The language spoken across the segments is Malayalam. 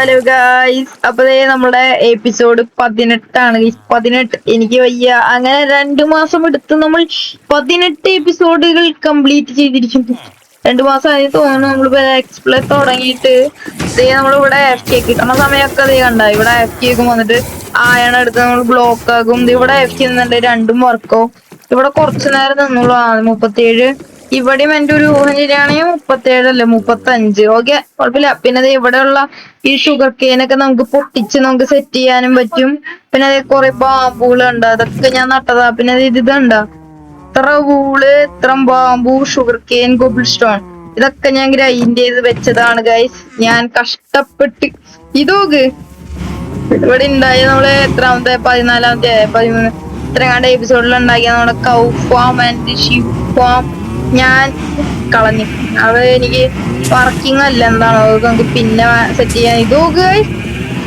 ഹലോ ഗായ്സ് അപ്പൊ ദേ നമ്മുടെ എപ്പിസോഡ് പതിനെട്ടാണ്. പതിനെട്ട് എനിക്ക് വയ്യ. അങ്ങനെ രണ്ടു മാസം എടുത്ത് നമ്മൾ പതിനെട്ട് എപ്പിസോഡുകൾ കംപ്ലീറ്റ് ചെയ്തിരിക്കുന്നു രണ്ടു മാസം ആയി തോന്നുന്നു നമ്മൾ എക്സ്പ്ലോർ തുടങ്ങിയിട്ട്. ദേ നമ്മളിവിടെ എഫ് കെ കിട്ടുന്ന സമയമൊക്കെ അതേ കണ്ട? ഇവിടെ എഫ് കെ ഒക്കെ വന്നിട്ട് ആയണ എടുത്ത് നമ്മൾ ബ്ലോക്ക് ആകും. ഇവിടെ എഫ് കെ നിന്നുണ്ട് രണ്ടും വർക്കോ ഇവിടെ കുറച്ചു നേരം നിന്നുള്ളൂ. മുപ്പത്തിയേഴ് ഇവിടെയും എന്റെ ഒരു ഊഹം ശരിയാണെങ്കിൽ മുപ്പത്തേഴല്ലേ മുപ്പത്തഞ്ച്. ഓക്കെ കുഴപ്പമില്ല. പിന്നെ ഇവിടെയുള്ള ഈ ഷുഗർ കെയിനൊക്കെ നമുക്ക് പൊട്ടിച്ച് നമുക്ക് സെറ്റ് ചെയ്യാനും പറ്റും. പിന്നെ അതേ കുറെ ബാമ്പുകൾ ഉണ്ട് അതൊക്കെ ഞാൻ നട്ടതാ. പിന്നെ അത് ഇത് ഇതുണ്ട? ഇത്ര പൂൾ ഇത്ര bamboo sugar cane cobblestone ഇതൊക്കെ ഞാൻ ഗ്രൈൻഡ് ചെയ്ത് വെച്ചതാണ് ഗൈസ് ഞാൻ കഷ്ടപ്പെട്ട്. ഇതോക്ക് ഇവിടെ ഉണ്ടായ നമ്മൾ എത്രാമത്തെ? പതിനാലാമത്തെ? പതിമൂന്ന്. ഇത്രയും കണ്ട എപ്പിസോഡിൽ ഉണ്ടാക്കിയ നമ്മുടെ കൗ ഫാം ആൻഡ് ഷിഫാം ഞാൻ കളഞ്ഞു. അത് എനിക്ക് വർക്കിംഗ് അല്ല. എന്താണ്? അത് നമുക്ക് പിന്നെ സെറ്റ് ചെയ്യാൻ. ഇത് നോക്ക്.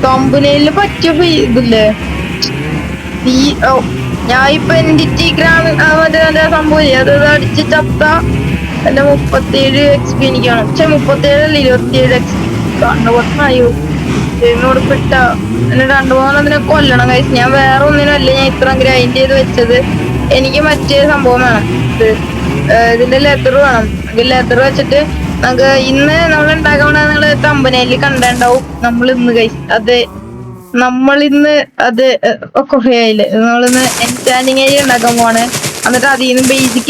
കമ്പനിയിൽ പറ്റിയ ഇതില്ലേ? ഈ ഓ ഞാൻ ഇപ്പൊ എന്റെ ഗ്രാമ മറ്റേ മറ്റേ സംഭവം അത് അടിച്ച് ചത്ത എന്റെ മുപ്പത്തിയേഴ് എക്സ് പി എനിക്ക് വേണം പക്ഷെ മുപ്പത്തിയേഴ് അല്ല ഇരുപത്തിയേഴ് എക്സ് പി കണ്ണു പൊട്ടനായോ എന്നോട് പിട്ട. എന്നെ രണ്ടു മൂന്ന് അതിനെ കൊല്ലണം കഴിച്ച് ഞാൻ വേറെ ഒന്നിനല്ല ഞാൻ ഇത്ര ഗ്രൈൻഡ് ചെയ്ത് വെച്ചത്. എനിക്ക് മറ്റേ സംഭവം വേണം. ഇതിന്റെ ലെതർ വേണം. ലെതർ വെച്ചിട്ട് നമുക്ക് ഇന്ന് നമ്മൾ ഉണ്ടാക്കണ നിങ്ങൾ കമ്പനിയിൽ കണ്ടുണ്ടാവും നമ്മൾ ഇന്ന് കൈ അത് നമ്മൾ ഇന്ന് അത് കുറേ ആയില്ലേ? നമ്മളിന്ന് എന്റാൻഡിങ് ഏരിയ ഉണ്ടാക്കാൻ പോവാണ്. എന്നിട്ട് അതിൽ നിന്ന് ബേസിക്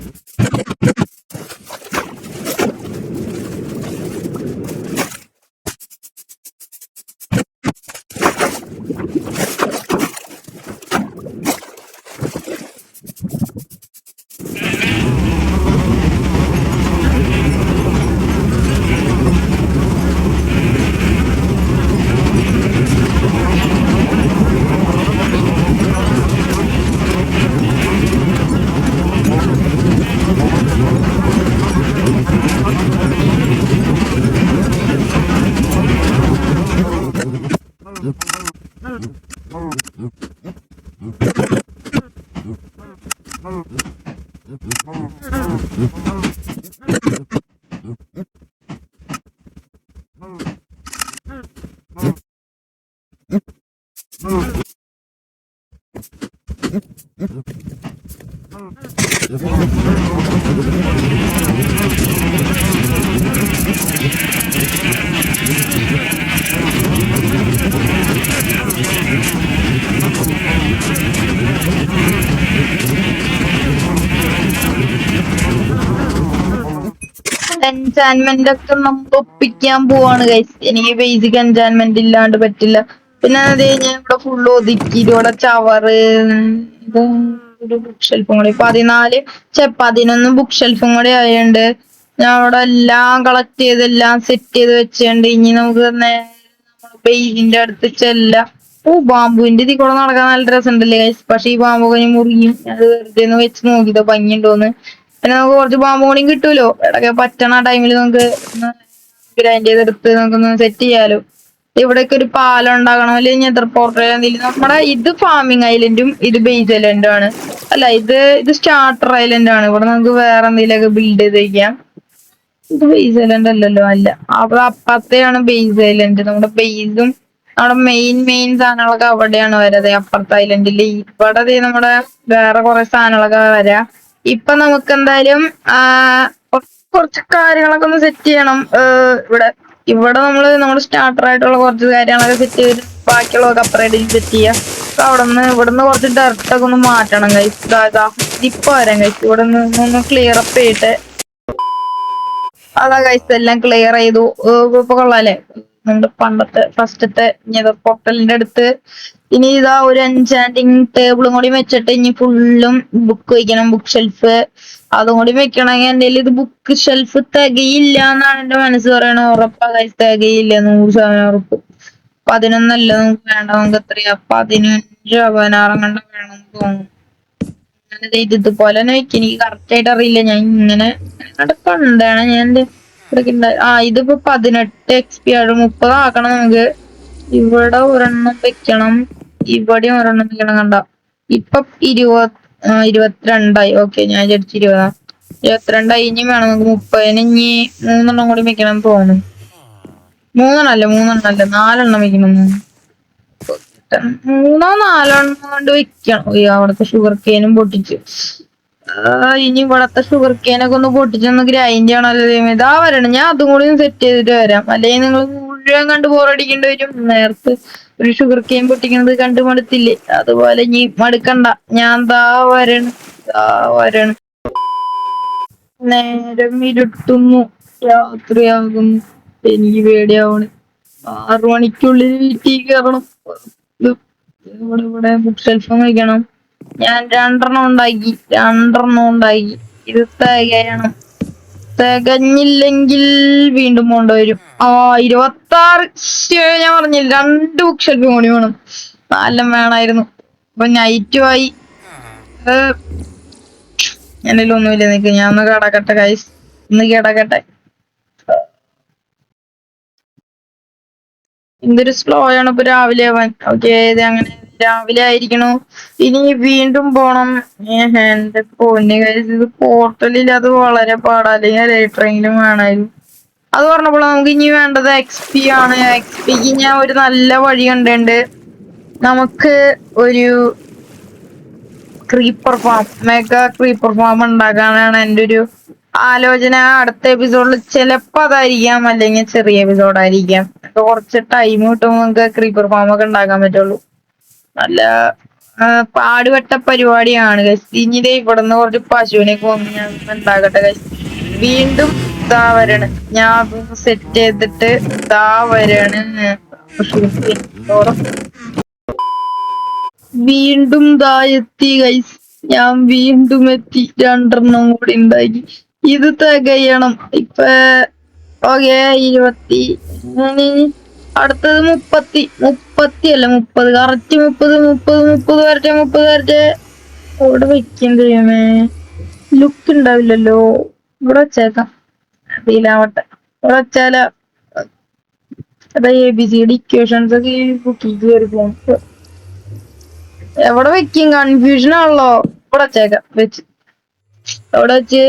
എൻചാൻമെന്റ് ഒക്കെ നമുക്ക് ഒപ്പിക്കാൻ പോവാണ് ഗൈസ് എനിക്ക് ബേസിക് എൻചാൻമെന്റ് ഇല്ലാണ്ട് പറ്റില്ല. പിന്നെ അത് ഞാൻ ഇവിടെ ഫുള്ള് ഒതുക്കി ഇവിടെ ചവറ് ബുക്ക് ഷെൽഫും കൂടി. പതിനാല് ചെ പതിനൊന്ന് ബുക്ക് ഷെൽഫും കൂടി ആയുണ്ട് ഞാൻ അവിടെ എല്ലാം കളക്ട് ചെയ്ത് എല്ലാം സെറ്റ് ചെയ്ത് വെച്ചിട്ടുണ്ട്. ഇനി നമുക്ക് പെയിന്റിന്റെ അടുത്ത് ചെല്ലാം. ഓ ബാമ്പുവിന്റെ ഇതിൽ കൂടെ നടക്കാൻ നല്ല രസമുണ്ടല്ലേ ഗൈസ് പക്ഷെ ഈ ബാമ്പു കഴിഞ്ഞ് മുറിയും. അത് വെറുതെ ഒന്ന് വെച്ച് നോക്കിയതോ ഭംഗിയുണ്ടോന്ന്. പിന്നെ നമുക്ക് കുറച്ച് ബാമ്പു കൂടിയും കിട്ടുമല്ലോ ഇടയ്ക്ക് പറ്റണ ടൈമിൽ നമുക്ക് ഗ്രൈൻഡ് ചെയ്തെടുത്ത് നമുക്കൊന്ന് സെറ്റ് ചെയ്യാലോ. ഇവിടേക്ക് ഒരു പാലം ഉണ്ടാകണം അല്ലെങ്കിൽ പോർട്രേറ്റ് എന്തെങ്കിലും. നമ്മുടെ ഇത് ഫാമിംഗ് ഐലൻഡും ഇത് ബേസ് ഐലൻഡും ആണ്. അല്ല ഇത് ഇത് സ്റ്റാർട്ടർ ഐലൻഡ് ആണ്. ഇവിടെ നമുക്ക് വേറെ എന്തെങ്കിലുമൊക്കെ ബിൽഡ് ചെയ്ത് വയ്ക്കാം ഇത് ബേസ് ഐലൻഡ് അല്ലല്ലോ അല്ല. അവിടെ അപ്പുറത്തെയാണ് ബേസ് ഐലൻഡ് നമ്മുടെ ബേസും നമ്മുടെ മെയിൻ മെയിൻ സാധനങ്ങളൊക്കെ അവിടെയാണ് വരത് അപ്പുറത്തെ ഐലൻഡിൽ ഇവിടെ നമ്മുടെ വേറെ കുറെ സാധനങ്ങളൊക്കെ വരാ. ഇപ്പൊ നമുക്ക് എന്തായാലും കുറച്ച് കാര്യങ്ങളൊക്കെ ഒന്ന് സെറ്റ് ചെയ്യണം. ഇവിടെ ഇവിടെ നമ്മൾ നമ്മുടെ സ്റ്റാർട്ടർ ആയിട്ടുള്ള കുറച്ച് കാര്യങ്ങളൊക്കെ സെറ്റ് ചെയ്ത് ബാക്കിയുള്ളതൊക്കെ അപ്പുറമായിട്ട് സെറ്റ് ചെയ്യാം. അപ്പൊ അവിടെ നിന്ന് ഇവിടെ നിന്ന് കുറച്ച് ഡർട്ട് ഒക്കെ ഒന്ന് മാറ്റണം കഴിച്ച് ഇപ്പൊ വരാം കഴിച്ച് ഇവിടെ നിന്ന് ഒന്ന് ക്ലിയർ അപ്പ് ചെയ്തിട്ട് അതാ കൈസ് എല്ലാം ക്ലിയർ ചെയ്തു. ഇപ്പൊ കൊള്ളാല്ലേ? നമ്മുടെ പണ്ടത്തെ ഫസ്റ്റത്തെ പൊട്ടലിന്റെ അടുത്ത്. ഇനി ഇതാ ഒരു എൻചാൻഡിങ് ടേബിളും കൂടി വെച്ചിട്ട് ഇനി ഫുള്ളും ബുക്ക് വയ്ക്കണം ബുക്ക് ഷെൽഫ് അതും കൂടി വെക്കണമെങ്കിൽ എന്റെ ഇത് ബുക്ക് ഷെൽഫ് തികയില്ല എന്നാണ് എന്റെ മനസ്സ് പറയണത്. ഉറപ്പാ കാര്യം തികയില്ല നൂറ് ശതമാനം ഉറപ്പ്. പതിനൊന്നല്ല നമുക്ക് വേണ്ട നമുക്ക് എത്രയാ? പതിനഞ്ചോ പതിനാറും കണ്ട വേണം എന്ന് തോന്നുന്നു ഇത് ഇതുപോലെ തന്നെ വെക്കും. എനിക്ക് കറക്റ്റ് ആയിട്ട് അറിയില്ല. ഞാൻ ഇങ്ങനെ കണ്ടാണ് ഞാൻ എന്റെ ആ ഇതിപ്പോ പതിനെട്ട് എക്സ് പി ആണ് മുപ്പത് ആക്കണം നമുക്ക്. ഇവിടെ ഒരെണ്ണം വെക്കണം. ഇവിടെയും ഒരെണ്ണം വെക്കണം കണ്ട. ഇപ്പൊ ഇരുപത് ഇരുപത്തിരണ്ടായി. ഓക്കെ ഞാൻ വിചാരിച്ചു ഇരുപതാ. ഇരുപത്തിരണ്ടായി ഇനി വേണം നമുക്ക് മുപ്പതിന് ഇനി മൂന്നെണ്ണം കൂടി വെക്കണം തോന്നുന്നു. മൂന്നെണ്ണം അല്ല? മൂന്നെണ്ണം അല്ല? നാലെണ്ണം വെക്കണം. മൂന്നോ നാലെണ്ണം കൊണ്ട് വെക്കണം അവിടുത്തെ ഷുഗർ കേനും പൊട്ടിച്ചു. ഇനി ഇവിടത്തെ ഷുഗർ കേനൊക്കെ ഒന്ന് പൊട്ടിച്ചൊന്ന് ഗ്രൈൻഡ് ചെയ്യണമല്ലോ. ഇതാ വരണം. ഞാൻ അതും കൂടി സെറ്റ് ചെയ്തിട്ട് വരാം. അല്ലെങ്കിൽ നിങ്ങൾ മുഴുവൻ കണ്ട് ബോറടിക്കേണ്ടി വരും. നേരത്തെ ഒരു ഷുഗർ കെയിൻ പൊട്ടിക്കുന്നത് കണ്ടു മടുത്തില്ലേ? അതുപോലെ നീ മടുക്കണ്ട. ഞാൻ ദാ വരണ്. ദാ വരണ്. നേരം ഇരുട്ടുന്നു. രാത്രിയാകുന്നു. എനിക്ക് പേടിയാവണ്. ആറു മണിക്കുള്ളിൽ വീട്ടിൽ കയറണം ഇവിടെ ഇവിടെ ബുക്ക് ഷെൽഫും വയ്ക്കണം ഞാൻ രണ്ടെണ്ണം ഉണ്ടാക്കി. രണ്ടെണ്ണം ഉണ്ടാക്കി. ഇത് തികയണം തികഞ്ഞില്ലെങ്കിൽ വീണ്ടും കൊണ്ടുവരും ആ ഇരുപത്തി ആറ് ഞാൻ പറഞ്ഞില്ല രണ്ട് ബുക്ക് ഷെൽഫ് കൂടി വേണം. നാലെല്ലാം വേണമായിരുന്നു. അപ്പൊ നൈറ്റും ആയി. എന്റെ ഒന്നുമില്ല നിക്ക്. ഞാൻ ഒന്ന് കിടക്കട്ടെ കൈസ് ഒന്ന് കിടക്കട്ടെ. എന്തൊരു സ്ലോ ആണ്. ഇപ്പൊ രാവിലെ ആവാൻ. ഓക്കെ അങ്ങനെ. രാവിലെ ആയിരിക്കണു. ഇനി വീണ്ടും പോണം. എന്റെ പൊന്നു ഇത് പോർട്ടലിൽ അത് വളരെ പാടാ. അല്ലെങ്കിൽ ലൈറ്ററെങ്കിലും വേണമായിരുന്നു. അത് പറഞ്ഞപ്പോൾ നമുക്ക് ഇനി വേണ്ടത് എക്സ് പി ആണ്. എക്സ് പിക്ക് ഞാൻ ഒരു നല്ല വഴി കണ്ടിട്ടുണ്ട്. നമുക്ക് ഒരു creeper farm mega creeper farm ഉണ്ടാക്കാനാണ് എന്റെ ഒരു ആലോചന. അടുത്ത എപ്പിസോഡിൽ ചിലപ്പോ അതായിരിക്കാം. അല്ലെങ്കിൽ ചെറിയ എപ്പിസോഡായിരിക്കാം കുറച്ച് ടൈം കിട്ടുമ്പോൾ നമുക്ക് ക്രീപ്പർ ഫാം ഒക്കെ ഉണ്ടാക്കാൻ പറ്റുള്ളൂ. നല്ല പാടുപെട്ട പരിപാടിയാണ് guys. ഇനി ഇവിടുന്ന് കുറച്ച് പശുവിനെ കൊന്ന് ഞാൻ ഉണ്ടാകട്ടെ. വീണ്ടും ഇതാ വരണ്. ഞാൻ സെറ്റ് ചെയ്തിട്ട് ഇതാ വരണ്. വീണ്ടും ദാ എത്തി ഗൈസ് ഞാൻ വീണ്ടും എത്തി. രണ്ടെണ്ണം കൂടി ഉണ്ടാക്കി ഇത് തികയണം. ഇപ്പൊ ഓക്കെ ഇരുപത്തി അടുത്തത് മുപ്പത്തി മുപ്പത്തി അല്ല മുപ്പത്. കറക്റ്റ് മുപ്പത് മുപ്പത് മുപ്പത് വരട്ടെ മുപ്പത് വരട്ടെ അവിടെ വെക്കാൻ കഴിയുമേ ലുക്ക് ഉണ്ടാവില്ലല്ലോ. ഇവിടെ വെച്ചേക്കാം. അതിലാവട്ടെ. ഇവിടെ വെച്ചാല എ ബി സി ഇക്വേഷൻസ് ഒക്കെ ഈ കയറി പോകും. എവിടെ വെക്കും? കൺഫ്യൂഷൻ ആണല്ലോ. ഇവിടെ വെച്ചേക്കാം. വെച്ച്. അവിടെ വെച്ച്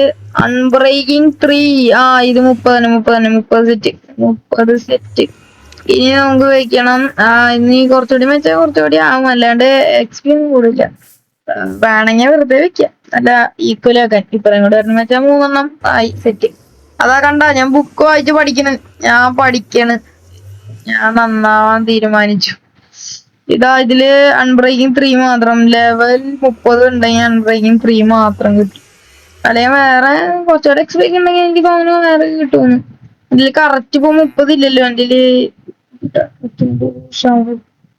അൺബ്രേക്കിംഗ് ത്രീ ആ ഇത് മുപ്പത് തന്നെ മുപ്പത് തന്നെ. മുപ്പത് സെറ്റ് മുപ്പത് സെറ്റ് ഇനി നമുക്ക് വെക്കണം. ഇനി കുറച്ചുകൂടി വെച്ചാൽ കുറച്ചുകൂടി ആവും. അല്ലാണ്ട് എക്സ്പീരിയൻസ് കൂടില്ല. വേണമെങ്കിൽ വെറുതെ വെക്കാം. നല്ല ഈക്വൽ ആക്കാൻ. ഇപ്പറയും കൂടെ വരണം വെച്ചാൽ മൂന്നെണ്ണം ആയി സെറ്റ് അതാ കണ്ട ഞാൻ ബുക്ക് വായിച്ച് പഠിക്കണ്. ഞാൻ പഠിക്കണ്. ഞാൻ നന്നാവാൻ തീരുമാനിച്ചു. ഇതാ ഇതിൽ അൺബ്രേക്കിംഗ് ത്രീ മാത്രം. ലെവൽ മുപ്പത് ഉണ്ടെങ്കിൽ അൺബ്രേക്കിംഗ് ത്രീ മാത്രം കിട്ടും. അല്ലെങ്കിൽ വേറെ കുറച്ചുകൂടെ എക്സ്പീരിയൻസ് ഉണ്ടെങ്കിൽ എനിക്ക് തോന്നുന്നു വേറെ കിട്ടുമെന്ന്. ഇതിൽ കറക്റ്റ് ഇപ്പൊ മുപ്പത് ഇല്ലല്ലോ. എന്റെ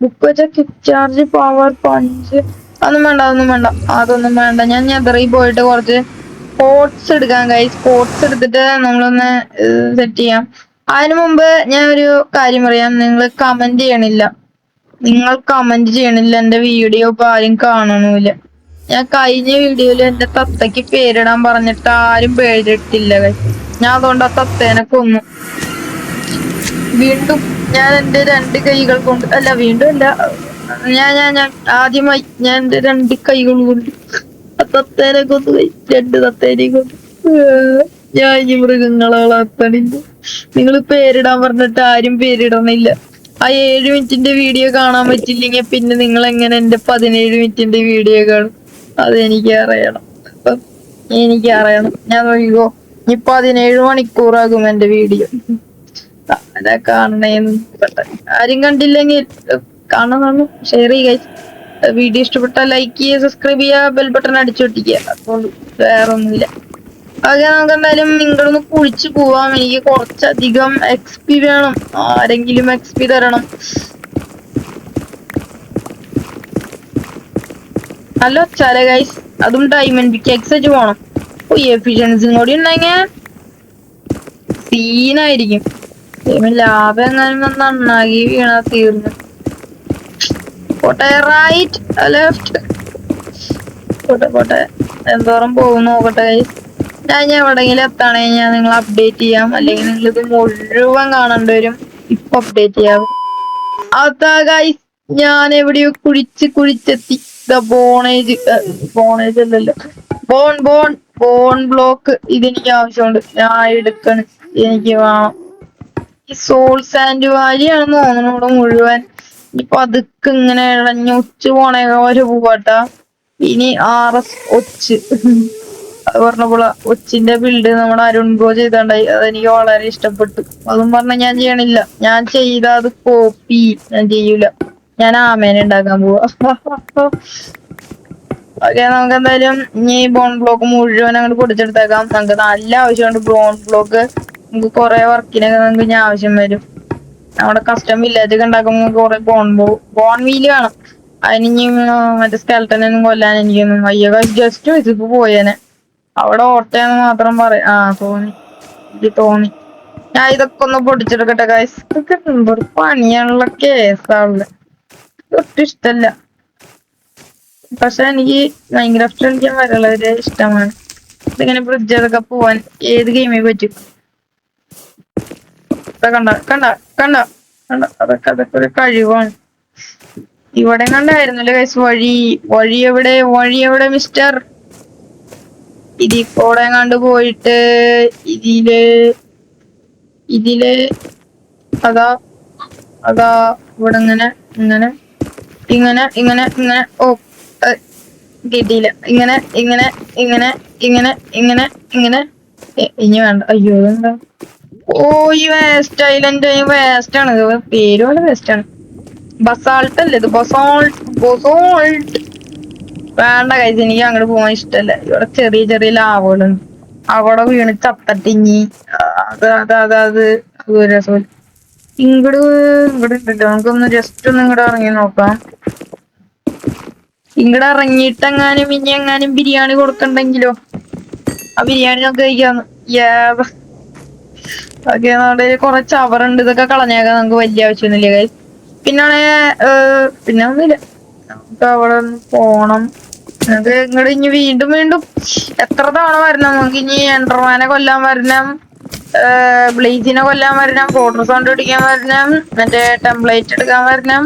ബുക്ക് വെച്ച ക്വിക്ക് ചാർജ് പവർ പഞ്ച് അതൊന്നും വേണ്ട അതൊന്നും വേണ്ട. അതൊന്നും വേണ്ട. ഞാൻ ഞെതറി പോയിട്ട് കുറച്ച് സ്പോർട്സ് എടുക്കാൻ കഴിയും സ്പോർട്സ് എടുത്തിട്ട് നമ്മളൊന്ന് സെറ്റ് ചെയ്യാം. അതിനു മുമ്പ് ഞാൻ ഒരു കാര്യം പറയാം. നിങ്ങൾ കമന്റ് ചെയ്യണില്ല. നിങ്ങൾ കമന്റ് ചെയ്യണില്ല. എന്റെ വീഡിയോ ഇപ്പൊ ആരും കാണണമില്ല ഞാൻ കഴിഞ്ഞ വീഡിയോയിൽ എന്റെ തത്തയ്ക്ക് പേരിടാൻ പറഞ്ഞിട്ട് ആരും പേരിട്ടില്ല. ഞാൻ അതുകൊണ്ട് ആ തത്തേനെ കൊന്നു. വീണ്ടും ഞാൻ എന്റെ രണ്ട് കൈകൾ കൊണ്ട് അല്ല വീണ്ടും അല്ല ഞാൻ ഞാൻ ഞാൻ ആദ്യമായി ഞാൻ എന്റെ രണ്ട് കൈകൾ കൊണ്ട് തത്തേനെ കൊന്നു രണ്ട് തത്തേനെ കൊന്നു ഞാൻ ഈ മൃഗങ്ങളെ വളർത്തണില്ല. നിങ്ങൾ പേരിടാൻ പറഞ്ഞിട്ട് ആരും പേരിടണില്ല ആ ഏഴ് മിനിറ്റിന്റെ വീഡിയോ കാണാൻ പറ്റില്ലെങ്കിൽ പിന്നെ നിങ്ങൾ എങ്ങനെ എന്റെ പതിനേഴ് മിനിറ്റിന്റെ വീഡിയോ കാണും? അതെനിക്ക് അറിയണം. അപ്പം എനിക്ക് അറിയണം. ഞാൻ നോക്കിക്കോ ഇനി പതിനേഴ് മണിക്കൂറാകും എന്റെ വീഡിയോ. ആരും കണ്ടില്ലെങ്കിൽ കാണണം ഷെയർ ചെയ്യുക വീഡിയോ ഇഷ്ടപ്പെട്ടാൽ ലൈക്ക് ചെയ്യുക സബ്സ്ക്രൈബ് ചെയ്യുക ബെൽ ബട്ടൺ അടിച്ചു പൊട്ടിക്കുക അപ്പോൾ വേറെ ഒന്നുമില്ല ആകെ നമുക്ക് എന്തായാലും നിങ്ങളൊന്ന് കുളിച്ചു പോവാം. എനിക്ക് കുറച്ചധികം എക്സ്പി വേണം. ആരെങ്കിലും എക്സ്പി തരണം. നല്ല ഒച്ചാല ഗൈസ് അതും ഡയമണ്ട് പിക്കാക്സ് വെച്ച് പോണം. ഓ എഫിഷ്യൻസിയും കൂടി ഉണ്ടെങ്കിൽ സീനായിരിക്കും ലാഭം എങ്ങാനും നന്നായി വീണാ തീർന്നു. പോട്ടെ റൈറ്റ് ലെഫ്റ്റ് പോട്ടെ പോട്ടെ. എന്തോരം പോകും നോക്കട്ടെ. ഞാൻ എവിടെങ്കിലും എത്താണെ ഞാൻ നിങ്ങൾ അപ്ഡേറ്റ് ചെയ്യാം. അല്ലെങ്കിൽ നിങ്ങൾ ഇത് മുഴുവൻ കാണേണ്ടി വരും. ഇപ്പൊ അപ്ഡേറ്റ് ചെയ്യാം അതാ ഗൈസ് ഞാൻ എവിടെയോ കുഴിച്ച് കുഴിച്ചെത്തി. ബോണേജ് ബോണേജ് അല്ലല്ലോ. ബോൺ ബോൺ ബോൺ ബ്ലോക്ക് ഇതെനിക്ക് ആവശ്യമുണ്ട്. ഞാൻ എടുക്കണ്. എനിക്ക് വേണം. സോൾ സാൻഡ് വാലിയാണെന്ന് തോന്നുന്നു ഇവിടെ മുഴുവൻ. ഇപ്പൊ അതൊക്കെ ഇങ്ങനെ ഇഴഞ്ഞ് ഉച്ച പോണേ ഒരു പോവാട്ടാ. ഇനി ആർ എസ് ഒച്ച്. അത് പറഞ്ഞപ്പോൾ ഒച്ചിന്റെ ബിൽഡ് നമ്മുടെ അരുൺ ബ്രോ ചെയ്തണ്ടായി അതെനിക്ക് വളരെ ഇഷ്ടപ്പെട്ടു. അതും പറഞ്ഞ ഞാൻ ചെയ്യണില്ല. ഞാൻ ചെയ്ത അത് കോപ്പി ഞാൻ ചെയ്യൂല. ഞാൻ ആമേനെ ഉണ്ടാക്കാൻ പോവാ. നമുക്ക് എന്തായാലും ഇനി ബോൺ ബ്ലോക്ക് മുഴുവൻ അങ്ങോട്ട് പൊടിച്ചെടുത്തേക്കാം. നമുക്ക് നല്ല ആവശ്യമുണ്ട് ബോൺ ബ്ലോക്ക് നമുക്ക് കുറെ വർക്കിനൊക്കെ നമുക്ക് ഇനി ആവശ്യം വരും. നമ്മുടെ കസ്റ്റം വില്ലേജ് ഒക്കെ ഉണ്ടാക്കുമ്പോൾ കുറെ ബോൺ ബോൺ വീൽ വേണം. അതിന് മറ്റേ സ്കെൽട്ടനൊന്നും കൊല്ലാൻ എനിക്കൊന്നും വയ്യ. ജസ്റ്റ് വെച്ചിപ്പോ പോയേനെ. അവിടെ ഓട്ടയെന്ന് മാത്രം പറയാം ആ തോന്നി. എനിക്ക് തോന്നി. ഞാൻ ഇതൊക്കെ ഒന്ന് പൊടിച്ചെടുക്കട്ടെ ഗൈസ് ഇതൊക്കെ എന്തൊരു പണിയാനുള്ള കേസാണല്ലേ ഒട്ടും ഇഷ്ടല്ല. പക്ഷെ എനിക്ക് മൈൻക്രാഫ്റ്റ് കളിക്കാൻ വളരെ ഇഷ്ടമാണ്. ഇതിങ്ങനെ ബ്രിഡ്ജ് അതൊക്കെ പോവാൻ ഏത് ഗെയിമിൽ പറ്റും? കണ്ട കണ്ട കണ്ട കണ്ട. അതൊക്കെ അതൊക്കെ ഒരു കഴിവാണ്. ഇവിടെ കണ്ടായിരുന്നല്ലേ ഗൈസ് വഴി വഴി എവിടെ വഴി എവിടെ മിസ്റ്റർ ഇതിപ്പോടെ കണ്ടു പോയിട്ട് ഇതിൽ ഇതിൽ അതാ അതാ ഇവിടെ ഇങ്ങനെ ഇങ്ങനെ ഇങ്ങനെ ഇങ്ങനെ ഇങ്ങനെ ഓ കിട്ടിയില്ല. ഇങ്ങനെ ഇങ്ങനെ ഇങ്ങനെ ഇങ്ങനെ ഇങ്ങനെ ഇങ്ങനെ ഇനി വേണ്ട. അയ്യോ എന്താ ഓ ഈ വേസ്റ്റ് ഐലൻഡ് വേസ്റ്റ് ആണ്. പേര് പോലെ വേസ്റ്റ് ആണ്. ബസാൾട്ട് അല്ലേ ഇത്? ബസോൾട്ട് ബസോൾട്ട് വേണ്ട കഴിച്ച് എനിക്ക് അങ്ങോട്ട് പോകാൻ ഇഷ്ടല്ല. ഇവിടെ ചെറിയ ചെറിയ ലാവുകളുണ്ട്. അവിടെ വീണ് ചത്തട്ടിഞ്ഞി അത് അത് അത് അത്. അത് ഒരു രസമില്ല ഇങ്ങട് ഇങ്ങട് ഉണ്ടല്ലോ നമുക്കൊന്ന് ജസ്റ്റ് ഒന്ന് ഇങ്ങോട്ട് ഇറങ്ങി നോക്കാം. ഇങ്ങടെ ഇറങ്ങിയിട്ട് എങ്ങാനും ഇനി എങ്ങാനും ബിരിയാണി കൊടുക്കണ്ടെങ്കിലോ? ആ ബിരിയാണി നമുക്ക് കഴിക്കാന്ന്. ഓക്കെ നമ്മുടെ ചവറുണ്ട് ഇതൊക്കെ കളഞ്ഞേക്കാൻ നമുക്ക് വലിയ ആവശ്യമൊന്നുമില്ല കൈ പിന്നെ പിന്നെ ഒന്നുമില്ല. നമുക്ക് അവിടെ പോണം. അത് ഇങ്ങോട്ട് ഇനി വീണ്ടും വീണ്ടും എത്ര തവണ വരണം? നമുക്ക് ഇനി എൻഡർമാനെ കൊല്ലാൻ വരണം ബ്ലീച്ചിനെ കൊല്ലാൻ വരണം ഫോട്ടോ സൗണ്ട് പിടിക്കാൻ വരണം മറ്റേ ടെംപ്ലേറ്റ് എടുക്കാൻ വരണം.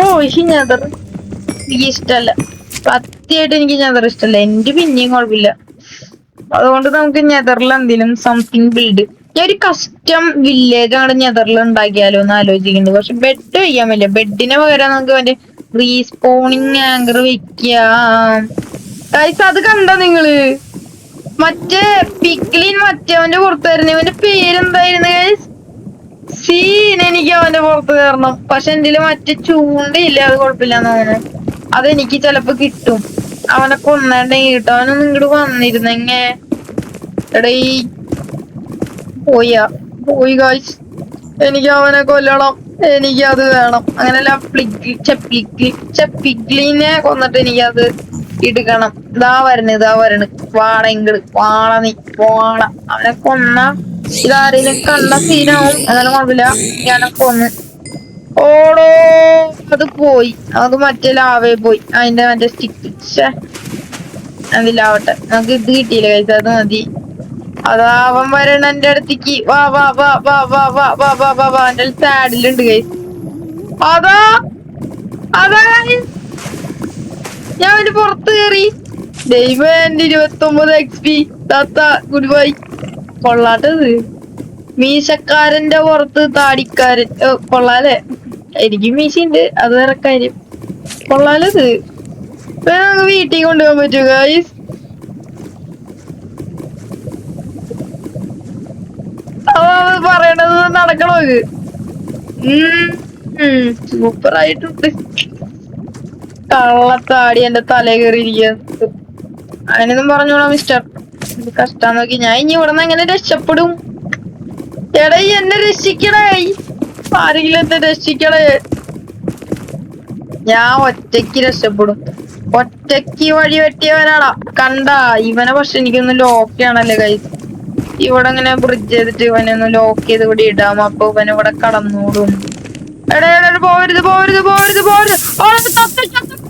ഓ ഈ എനിക്ക് ഇഷ്ടല്ല സത്യമായിട്ട് എനിക്ക് ഞെതർ ഇഷ്ടല്ല എന്റെ പിന്നെയും കുഴപ്പമില്ല. അതുകൊണ്ട് നമുക്ക് നെതറിൽ എന്തെങ്കിലും സംതിങ് ബിൽഡ് ഞാൻ ഒരു കസ്റ്റം വില്ലേജ് ആണ് ഞെതറിൽ ഉണ്ടാക്കിയാലോ എന്ന് ആലോചിക്കുന്നുണ്ട് പക്ഷെ ബെഡ് ചെയ്യാൻ പറ്റില്ല. ബെഡിന് പകരം നമുക്ക് മറ്റേ റീസ്പോണിങ് ആങ്കർ വെക്കാം. അത് കണ്ടോ നിങ്ങൾ? മറ്റേ പിക്ലിൻ മറ്റവന്റെ പുറത്ത് വരുന്ന ഇവന്റെ പേരെന്തായിരുന്നു സീൻ എനിക്ക് അവന്റെ പുറത്ത് കയറണം പക്ഷെ എന്റെ മറ്റേ ചൂണ്ടയില്ല അത് കുഴപ്പമില്ലാന്ന് തോന്നുന്നു. അതെനിക്ക് ചിലപ്പോ കിട്ടും. അവനെ കൊന്നേണ്ടെങ്കിൽ കിട്ടും. അവനൊന്നും ഇങ്ങോട്ട് വന്നിരുന്നെങ്ങേ എടേ പോയാ. പോയി ഗായ്സ് എനിക്ക് അവനെ കൊല്ലണം. എനിക്ക് അത് വേണം. അങ്ങനെയല്ല പിഗ്ലിനെ കൊന്നിട്ട് എനിക്ക് അത് എടുക്കണം ഇതാ വരണ് ഇതാ വരണ്. വാണെങ്കിൽ വാണ നീ. വാണ. അവനെ കൊന്ന ഇതാരേലും കണ്ട സീനാവും അങ്ങനെ കുഴപ്പമില്ല. ഞാനെ കൊന്ന്. ഓടോ അത് പോയി. അത് മറ്റേ ലാവേ പോയി. അതിന്റെ മറ്റേ സ്റ്റിക്ക് അതിലാവട്ടെ നമുക്ക് ഇത് കിട്ടിയില്ല കഴിച്ചത് മതി. അതാ അവൻ വരണ എന്റെ അടുത്തേക്ക്. വാ വാ വാ വാ വാ വാ വാ വാ വാ വാ. എന്റെ സാഡിലുണ്ട് ഗൈസ് അതാ അതാ. ഞാൻ അവന് പുറത്ത് കയറി ദൈവം എന്റെ ഇരുപത്തി ഒമ്പത് എക്സ് പി താത്ത ഗുഡ് ബൈ. കൊള്ളാട്ടത് മീശക്കാരന്റെ പുറത്ത് താടിക്കാരൻ. കൊള്ളാലേ എനിക്ക് മീശയുണ്ട്. അത് വേറെ കാര്യം. കൊള്ളാലത്. നമുക്ക് വീട്ടിൽ കൊണ്ടുപോകാൻ പറ്റുമോ ഗൈസ് പറയണത് നടക്കണോ ഇത്? സൂപ്പറായിട്ടുണ്ട്. കള്ളത്താടി എന്റെ തല കയറിയിരിക്കുക അതിനൊന്നും പറഞ്ഞോളാം മിസ്റ്റർ കഷ്ടാന്ന് നോക്കി. ഞാൻ ഇനി ഇവിടെ നിന്ന് എങ്ങനെ രക്ഷപ്പെടും? എടാ എന്നെ രക്ഷിക്കണേ ആരെങ്കിലും എന്നെ രക്ഷിക്കണേ ഞാൻ ഒറ്റയ്ക്ക് രക്ഷപ്പെടും. ഒറ്റയ്ക്ക് വഴി വെട്ടിയവനാടാ കണ്ട ഇവനെ പക്ഷെ എനിക്കൊന്നും ലോക്ക് ചെയ്യണല്ലേ കൈ ഇവിടെ ഇങ്ങനെ ബ്രിഡ്ജ് ചെയ്തിട്ട് ഇവനൊന്ന് ലോക്ക് ചെയ്ത് ഇവിടെ ഇടാം. അപ്പൊ ഇവൻ ഇവിടെ കടന്നോടും. എടാ എടാ പോരുത് ഓ, ചത്ത്, ചത്ത്.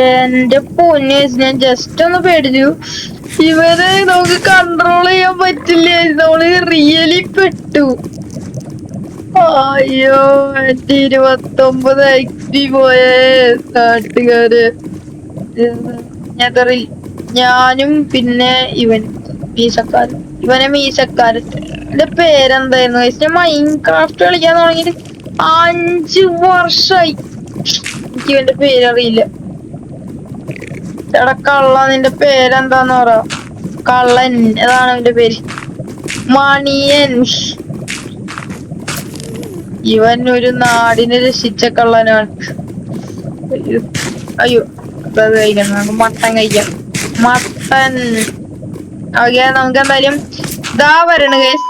എന്റെ പൊന്നേസ് ഞാൻ ജസ്റ്റ് ഒന്ന് പേടിച്ചു. ഇവരെ നമുക്ക് കൺട്രോൾ ചെയ്യാൻ പറ്റില്ല? നമ്മൾ റിയലി പെട്ടു. അയ്യോ എന്റെ ഇരുപത്തൊമ്പത് എക്സ്പി പോയ നാട്ടുകാര്. ഞാനും പിന്നെ ഇവൻ മീശക്കാരൻ. ഇവനെ മീശക്കാരൻ. എന്റെ പേരെന്തായിരുന്നു? ഞാൻ മൈൻക്രാഫ്റ്റ് കളിക്കാൻ തുടങ്ങിയിട്ട് അഞ്ചു വർഷമായി എനിക്ക് ഇവന്റെ പേരറിയില്ല. എടാ കള്ള നിന്റെ പേരെന്താന്ന് പറ. കള്ളൻ അതാണ് എന്റെ പേര്. മണിയൻ. ഇവൻ ഒരു നാടിനെ രക്ഷിച്ച കള്ളനാണ്. അയ്യോ അത് കഴിക്കണം. നമുക്ക് മട്ടൻ കഴിക്കാം. മട്ടൻ. ഓക്കെ നമുക്ക് എന്തായാലും ഇതാ വരണ കേസ്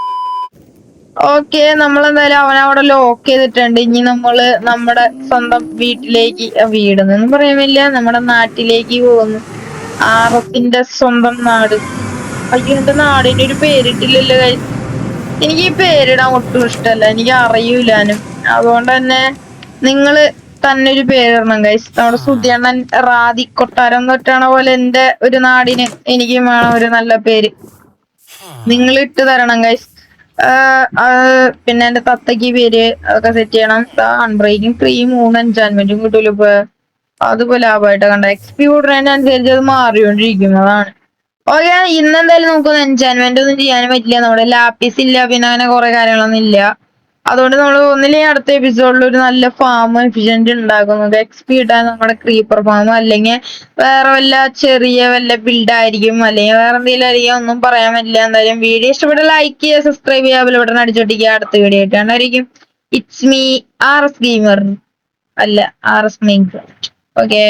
ഓക്കെ നമ്മൾ എന്തായാലും അവനെ ലോക്ക് ചെയ്തിട്ടുണ്ട്. ഇനി നമ്മൾ നമ്മുടെ സ്വന്തം വീട്ടിലേക്ക് വീട് വീടെന്നൊന്നും പറയാനില്ല നമ്മുടെ നാട്ടിലേക്ക് പോകുന്നു. ആറത്തിന്റെ സ്വന്തം നാട്. അയ്യോ എന്റെ നാടിന് ഒരു പേരിട്ടില്ലല്ലോ. എനിക്ക് ഈ പേരിടാൻ ഒട്ടും ഇഷ്ടമല്ല. എനിക്ക് അറിയൂലാനും അതുകൊണ്ട് തന്നെ നിങ്ങൾ തന്നെ ഒരു പേരിടണം ഗൈസ് നമ്മുടെ സുധിയണ്ണൻ റാദി കൊട്ടാരം തൊട്ടാണ പോലെ എന്റെ ഒരു നാടിന് എനിക്കും വേണം ഒരു നല്ല പേര്. നിങ്ങൾ ഇട്ട് തരണം ഗൈസ് പിന്നെ എന്റെ തത്തയ്ക്ക് പേര് അതൊക്കെ സെറ്റ് ചെയ്യണം. അൺബ്രേക്കിംഗ് ത്രീ മൂന്ന് എൻചാൻമെന്റും കിട്ടൂല ഇപ്പൊ. അതുപോലെ ലാഭമായിട്ട് കണ്ട. എക്സ്പി കൂടുന്നതിനനുസരിച്ച് അത് മാറിക്കൊണ്ടിരിക്കുന്നതാണ്. ഓക്കെ ഇന്ന് എന്തായാലും നമുക്കൊന്ന് എൻചാൻമെന്റ് ഒന്നും ചെയ്യാനും പറ്റില്ല. നമ്മുടെ ലാപ്പീസ് ഇല്ല പിന്നെ അങ്ങനെ കുറെ കാര്യങ്ങളൊന്നും ഇല്ല. അതുകൊണ്ട് നമ്മൾ ഒന്നിലെ അടുത്ത എപ്പിസോഡിൽ ഒരു നല്ല ഫാം എഫിഷ്യന്റ് ഉണ്ടാകുന്നത് എക്സ്പി ഇടാൻ നമ്മുടെ ക്രീപ്പർ ഫാം അല്ലെങ്കിൽ വേറെ വല്ല ചെറിയ വല്ല ബിൽഡ് ആയിരിക്കും. അല്ലെങ്കിൽ വേറെ എന്തെങ്കിലും ആയിരിക്കും. ഒന്നും പറയാൻ പറ്റില്ല. എന്തായാലും വീഡിയോ ഇഷ്ടപ്പെട്ട ലൈക്ക് ചെയ്യുക സബ്സ്ക്രൈബ് ചെയ്യുക ബെൽ ബട്ടൺ അടിച്ചോട്ടിക്കുക. അടുത്ത video ആയിട്ടാണായിരിക്കും it's me R S gamer അല്ല ആർ എസ് മെയിൻ ഓക്കെ.